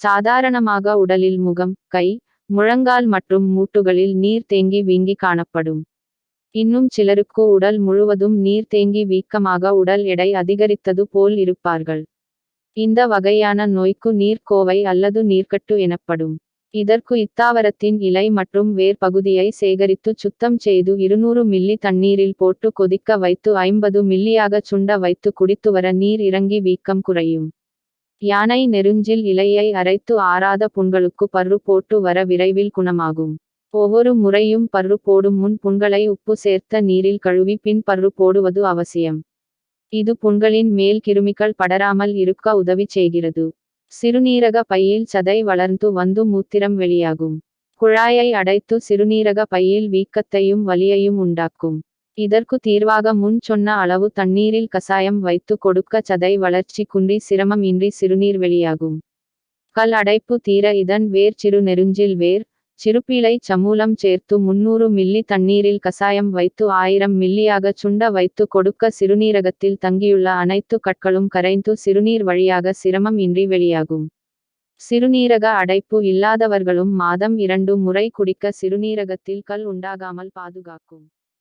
சாதாரணமாக உடலில் முகம் கை முழங்கால் மற்றும் மூட்டுகளில் நீர் தேங்கி வீங்கி காணப்படும். இன்னும் சிலருக்கு உடல் முழுவதும் நீர் தேங்கி வீக்கமாக உடல் எடை அதிகரித்தது போல் இருப்பார்கள். இந்த வகையான நோய்க்கு நீர்க்கோவை அல்லது நீர்க்கட்டு எனப்படும். இதற்கு இத்தாவரத்தின் இலை மற்றும் வேர் பகுதியை சேகரித்து சுத்தம் செய்து இருநூறு மில்லி தண்ணீரில் போட்டு கொதிக்க வைத்து ஐம்பது மில்லியாக சுண்ட வைத்து குடித்து வர நீர் இறங்கி வீக்கம் குறையும். யானை நெருஞ்சில் இலையை அரைத்து ஆறாத புண்களுக்கு பர்ரு போட்டு வர விரைவில் குணமாகும். ஒவ்வொரு முறையும் பர்ரு போடும் முன் புண்களை உப்பு சேர்த்த நீரில் கழுவி பின் பர்ரு போடுவது அவசியம். இது புண்களின் மேல் கிருமிகள் படராமல் இருக்க உதவி செய்கிறது. சிறுநீரக பையில் சதை வளர்ந்து வந்து மூத்திரம் வெளியாகும். குழாயை அடைத்து சிறுநீரக பையில் வீக்கத்தையும் வலியையும் உண்டாக்கும். இதற்கு தீர்வாக முன் சொன்ன அளவு தண்ணீரில் கசாயம் வைத்து கொடுக்க சதை வளர்ச்சி குன்றி சிரமம் இன்றி சிறுநீர் வெளியாகும். கல் அடைப்பு தீர இதன் வேர் சிறு நெருஞ்சில் வேர் சிறுபீளை சமூலம் சேர்த்து முன்னூறு மில்லி தண்ணீரில் கசாயம் வைத்து ஆயிரம் மில்லியாக சுண்ட வைத்து கொடுக்க சிறுநீரகத்தில் தங்கியுள்ள அனைத்து கற்களும் கரைந்து சிறுநீர் வழியாக சிரமம் இன்றி வெளியாகும். சிறுநீரக அடைப்பு இல்லாதவர்களும் மாதம் இரண்டு முறை குடிக்க சிறுநீரகத்தில் கல் உண்டாகாமல் பாதுகாக்கும்.